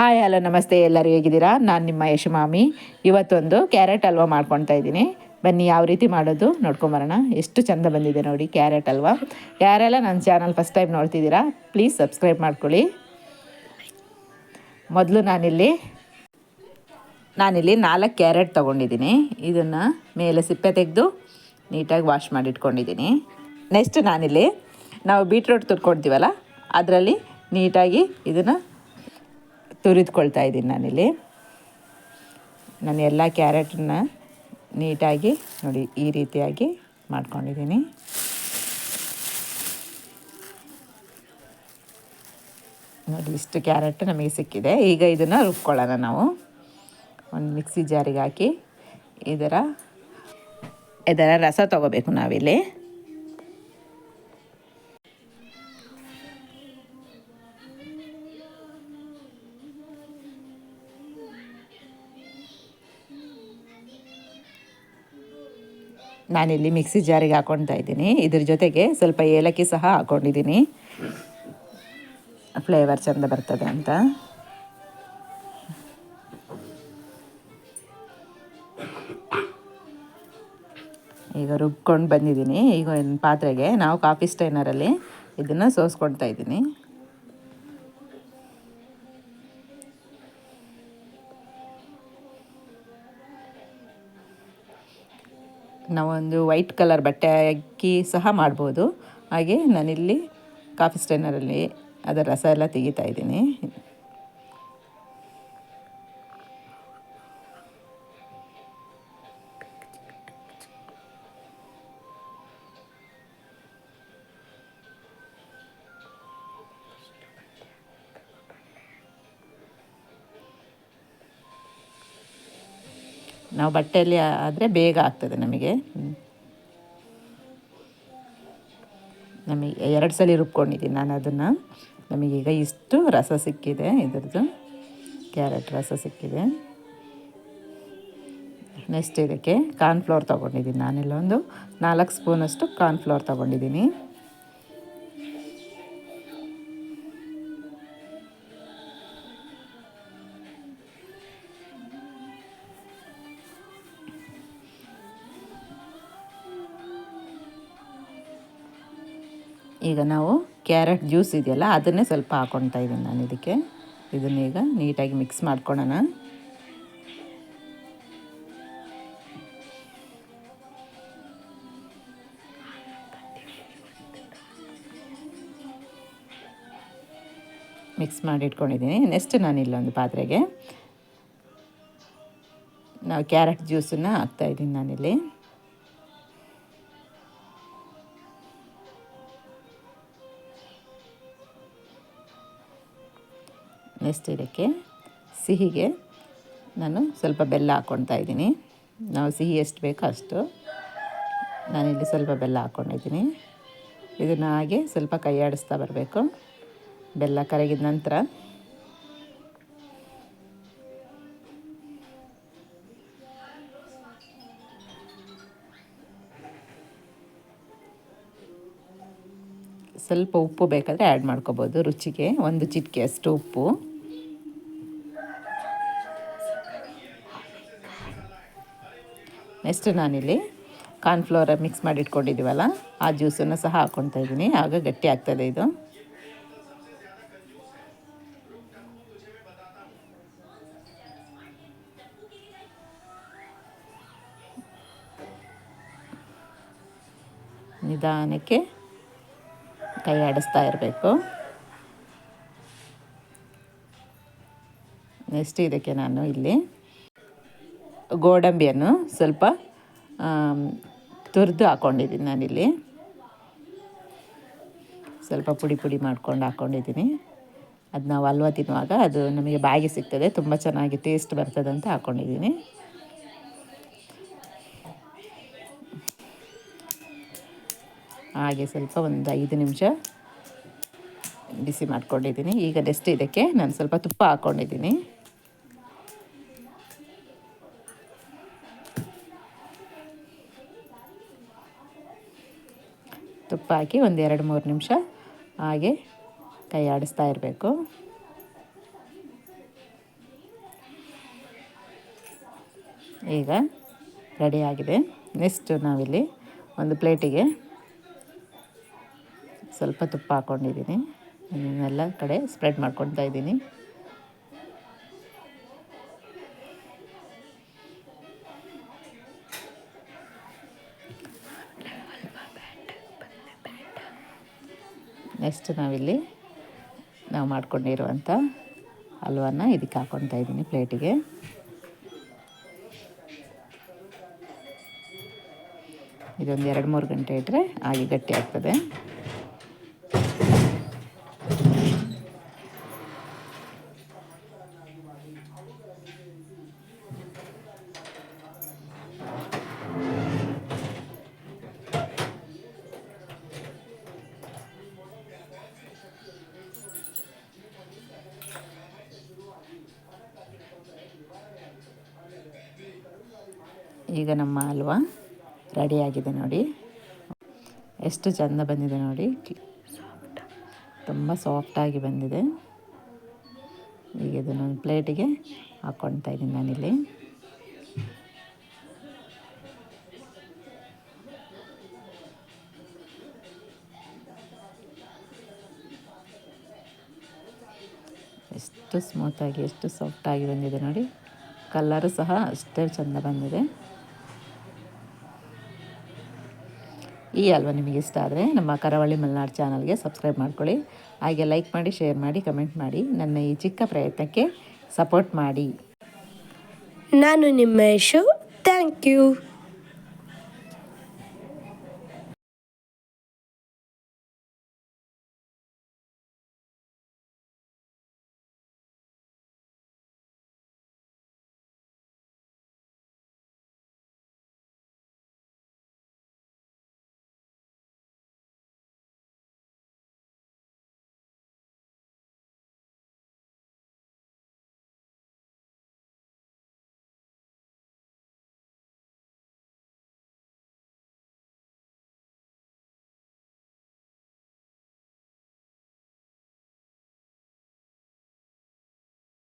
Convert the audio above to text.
Hi, hello, ನಮಸ್ತೆ ಎಲ್ಲರೂ ಹೇಗಿದ್ದೀರಾ? ನಾನು ನಿಮ್ಮ ಯಶಮಾಮಿ. ಇವತ್ತೊಂದು ಕ್ಯಾರೆಟ್ ಹಲ್ವಾ ಮಾಡ್ಕೊತಾ ಇದ್ದೀನಿ. ಬನ್ನಿ, ಯಾವ ರೀತಿ ಮಾಡೋದು ನೋಡ್ಕೊಂಬರೋಣ. ಎಷ್ಟು ಚಂದ ಬಂದಿದೆ ನೋಡಿ ಕ್ಯಾರೆಟ್ ಹಲ್ವಾ. ಯಾರೆಲ್ಲ ನನ್ನ ಚಾನಲ್ ಫಸ್ಟ್ ಟೈಮ್ ನೋಡ್ತಿದ್ದೀರಾ, ಪ್ಲೀಸ್ ಸಬ್ಸ್ಕ್ರೈಬ್ ಮಾಡ್ಕೊಳ್ಳಿ. ಮೊದಲು ನಾನಿಲ್ಲಿ ನಾನಿಲ್ಲಿ ನಾಲ್ಕು ಕ್ಯಾರೆಟ್ ತೊಗೊಂಡಿದ್ದೀನಿ. ಇದನ್ನು ಮೇಲೆ ಸಿಪ್ಪೆ ತೆಗೆದು ನೀಟಾಗಿ ವಾಶ್ ಮಾಡಿಟ್ಕೊಂಡಿದ್ದೀನಿ. ನೆಕ್ಸ್ಟ್ ನಾನಿಲ್ಲಿ, ನಾವು ಬೀಟ್ರೂಟ್ ತುರ್ಕೊಳ್ತೀವಲ್ಲ ಅದರಲ್ಲಿ ನೀಟಾಗಿ ಇದನ್ನು ತುರಿದುಕೊಳ್ತಾ ಇದ್ದೀನಿ ನಾನಿಲ್ಲಿ. ನಾನು ಎಲ್ಲ ಕ್ಯಾರೆಟನ್ನ ನೀಟಾಗಿ ನೋಡಿ, ಈ ರೀತಿಯಾಗಿ ಮಾಡ್ಕೊಂಡಿದ್ದೀನಿ. ನೋಡಿ, ಇಷ್ಟು ಕ್ಯಾರೆಟ್ ನಮಗೆ ಸಿಕ್ಕಿದೆ. ಈಗ ಇದನ್ನು ರುಬ್ಕೊಳ್ಳೋಣ ನಾವು. ಒಂದು ಮಿಕ್ಸಿ ಜಾರಿಗೆ ಹಾಕಿ ಇದರ ಇದರ ರಸ ತೊಗೋಬೇಕು ನಾವಿಲ್ಲಿ. ನಾನಿಲ್ಲಿ ಮಿಕ್ಸಿ ಜಾರಿಗೆ ಹಾಕ್ಕೊಳ್ತಾ ಇದ್ದೀನಿ. ಇದ್ರ ಜೊತೆಗೆ ಸ್ವಲ್ಪ ಏಲಕ್ಕಿ ಸಹ ಹಾಕ್ಕೊಂಡಿದ್ದೀನಿ ಫ್ಲೇವರ್ ಚೆಂದ ಬರ್ತದೆ ಅಂತ. ಈಗ ರುಬ್ಕೊಂಡು ಬಂದಿದ್ದೀನಿ. ಈಗ ಪಾತ್ರೆಗೆ ನಾವು ಕಾಫಿ ಸ್ಟೈನರಲ್ಲಿ ಇದನ್ನು ಸೋಸ್ಕೊಳ್ತಾ ಇದ್ದೀನಿ. ನಾವೊಂದು ವೈಟ್ ಕಲರ್ ಬಟ್ಟೆ ಅಕ್ಕಿ ಸಹ ಮಾಡ್ಬೋದು. ಹಾಗೆ ನಾನಿಲ್ಲಿ ಕಾಫಿ ಸ್ಟೈನರಲ್ಲಿ ಅದರ ರಸ ಎಲ್ಲ ತೆಗಿತಾ ಇದ್ದೀನಿ. ನಾವು ಬಟ್ಟೆಯಲ್ಲಿ ಆದರೆ ಬೇಗ ಆಗ್ತದೆ ನಮಗೆ. ನಮಗೆ ಎರಡು ಸಲ ರುಬ್ಕೊಂಡಿದ್ದೀನಿ ನಾನು ಅದನ್ನು. ನಮಗೀಗ ಇಷ್ಟು ರಸ ಸಿಕ್ಕಿದೆ, ಇದ್ರದ್ದು. ಕ್ಯಾರೆಟ್ ರಸ ಸಿಕ್ಕಿದೆ. ನೆಕ್ಸ್ಟ್ ಇದಕ್ಕೆ ಕಾರ್ನ್ಫ್ಲೋರ್ ತೊಗೊಂಡಿದ್ದೀನಿ ನಾನಿಲ್ಲೊಂದು. ನಾಲ್ಕು ಸ್ಪೂನಷ್ಟು ಕಾರ್ನ್ಫ್ಲೋರ್ ತೊಗೊಂಡಿದ್ದೀನಿ. ಈಗ ನಾವು ಕ್ಯಾರೆಟ್ ಜ್ಯೂಸ್ ಇದೆಯಲ್ಲ, ಅದನ್ನೇ ಸ್ವಲ್ಪ ಹಾಕ್ಕೊಳ್ತಾ ಇದ್ದೀನಿ ನಾನು ಇದಕ್ಕೆ. ಇದನ್ನೀಗ ನೀಟಾಗಿ ಮಿಕ್ಸ್ ಮಾಡ್ಕೊಳ್ಳೋಣ ಮಿಕ್ಸ್ ಮಾಡಿ ಇಟ್ಕೊಂಡಿದ್ದೀನಿ. ನೆಕ್ಸ್ಟ್ ನಾನು ಇಲ್ಲೊಂದು ಪಾತ್ರೆಗೆ. ನಾವು ಕ್ಯಾರೆಟ್ ಜ್ಯೂಸನ್ನು ಹಾಕ್ತಾಯಿದ್ದೀನಿ ನಾನಿಲ್ಲಿ. ನೆಕ್ಸ್ಟ್ ಇದಕ್ಕೆ ಸಿಹಿಗೆ ನಾನು ಸ್ವಲ್ಪ ಬೆಲ್ಲ ಹಾಕ್ಕೊಳ್ತಾ ಇದ್ದೀನಿ. ನಾವು ಸಿಹಿ ಎಷ್ಟು ಬೇಕೋ ಅಷ್ಟು ನಾನಿಲ್ಲಿ ಸ್ವಲ್ಪ ಬೆಲ್ಲ ಹಾಕ್ಕೊಂಡಿದ್ದೀನಿ ಇದನ್ನು ಹಾಗೆ ಸ್ವಲ್ಪ ಕೈ ಬರಬೇಕು. ಬೆಲ್ಲ ಕರಗಿದ ನಂತರ ಸ್ವಲ್ಪ ಉಪ್ಪು ಬೇಕಾದರೆ ಆ್ಯಡ್ ಮಾಡ್ಕೋಬೋದು. ರುಚಿಗೆ ಒಂದು ಚಿಟಿಕೆ ಅಷ್ಟು ಉಪ್ಪು. ನೆಕ್ಸ್ಟ್ ನಾನಿಲ್ಲಿ ಕಾರ್ನ್ಫ್ಲೋರ ಮಿಕ್ಸ್ ಮಾಡಿ ಇಟ್ಕೊಂಡಿದ್ದೀವಲ್ಲ ಆ ಜ್ಯೂಸನ್ನು ಸಹ ಹಾಕ್ಕೊತಾ ಇದ್ದೀನಿ. ಆಗ ಗಟ್ಟಿ ಆಗ್ತದೆ ಇದು. ನಿಧಾನಕ್ಕೆ ಕೈ ಆಡಿಸ್ತಾ ಇರಬೇಕು. ನೆಕ್ಸ್ಟ್ ಇದಕ್ಕೆ ನಾನು ಇಲ್ಲಿ ಗೋಡಂಬಿಯನ್ನು ಸ್ವಲ್ಪ ತುರಿದು ಹಾಕ್ಕೊಂಡಿದ್ದೀನಿ ನಾನಿಲ್ಲಿ. ಸ್ವಲ್ಪ ಪುಡಿ ಪುಡಿ ಮಾಡ್ಕೊಂಡು ಹಾಕ್ಕೊಂಡಿದ್ದೀನಿ ಅದು ನಾವು ಹಲ್ವ ತಿನ್ನುವಾಗ ಅದು ನಮಗೆ ಬಾಯಿಗೆ ಸಿಗ್ತದೆ, ತುಂಬ ಚೆನ್ನಾಗಿ ಟೇಸ್ಟ್ ಬರ್ತದೆ ಅಂತ ಹಾಕ್ಕೊಂಡಿದ್ದೀನಿ ಹಾಗೆ ಸ್ವಲ್ಪ ಒಂದು ಐದು ನಿಮಿಷ ಬಿಸಿ ಮಾಡ್ಕೊಂಡಿದ್ದೀನಿ. ಈಗ ನೆಕ್ಸ್ಟ್ ಇದಕ್ಕೆ ನಾನು ಸ್ವಲ್ಪ ತುಪ್ಪ ಹಾಕ್ಕೊಂಡಿದ್ದೀನಿ ಉಪ್ಪು ಹಾಕಿ ಒಂದು ಎರಡು ಮೂರು ನಿಮಿಷ ಹಾಗೆ ಕೈ ಆಡಿಸ್ತಾ ಇರಬೇಕು. ಈಗ ರೆಡಿಯಾಗಿದೆ ನೆಕ್ಸ್ಟು ನಾವಿಲ್ಲಿ ಒಂದು ಪ್ಲೇಟಿಗೆ ಸ್ವಲ್ಪ ತುಪ್ಪ ಹಾಕ್ಕೊಂಡಿದ್ದೀನಿ ಎಲ್ಲ ಕಡೆ ಸ್ಪ್ರೆಡ್ ಮಾಡ್ಕೊಳ್ತಾ ಇದ್ದೀನಿ. ನೆಕ್ಸ್ಟ್ ನಾವಿಲ್ಲಿ ನಾವು ಮಾಡ್ಕೊಂಡಿರುವಂಥ ಹಲ್ವನ್ನ ಇದಕ್ಕೆ ಹಾಕ್ಕೊತಾ ಇದ್ದೀನಿ ಪ್ಲೇಟಿಗೆ. ಇದೊಂದು ಎರಡು ಮೂರು ಗಂಟೆ ಇಟ್ಟರೆ ಆಗಿ ಗಟ್ಟಿ ಆಗ್ತದೆ. ಈಗ ನಮ್ಮ ಹಲ್ವ ರೆಡಿಯಾಗಿದೆ ನೋಡಿ. ಎಷ್ಟು ಚೆಂದ ಬಂದಿದೆ ನೋಡಿ. ತುಂಬ ಸಾಫ್ಟಾಗಿ ಬಂದಿದೆ. ಈಗ ಇದನ್ನೊಂದು ಪ್ಲೇಟಿಗೆ ಹಾಕ್ಕೊಳ್ತಾ ಇದ್ದೀನಿ ನಾನಿಲ್ಲಿ. ಎಷ್ಟು ಸ್ಮೂತಾಗಿ ಎಷ್ಟು ಸಾಫ್ಟಾಗಿ ಬಂದಿದೆ ನೋಡಿ. ಕಲ್ಲರು ಸಹ ಅಷ್ಟೇ ಚೆಂದ ಬಂದಿದೆ. ಈ ಅಲ್ವಾ ನಿಮಗೆ ಇಷ್ಟ ಆದರೆ ನಮ್ಮ ಕರಾವಳಿ ಮಲೆನಾಡು ಚಾನಲ್ಗೆ ಸಬ್ಸ್ಕ್ರೈಬ್ ಮಾಡ್ಕೊಳ್ಳಿ. ಹಾಗೆ ಲೈಕ್ ಮಾಡಿ, ಶೇರ್ ಮಾಡಿ, ಕಮೆಂಟ್ ಮಾಡಿ. ನನ್ನ ಈ ಚಿಕ್ಕ ಪ್ರಯತ್ನಕ್ಕೆ ಸಪೋರ್ಟ್ ಮಾಡಿ. ನಾನು ನಿಮ್ಮ ಯಶು. Thank you.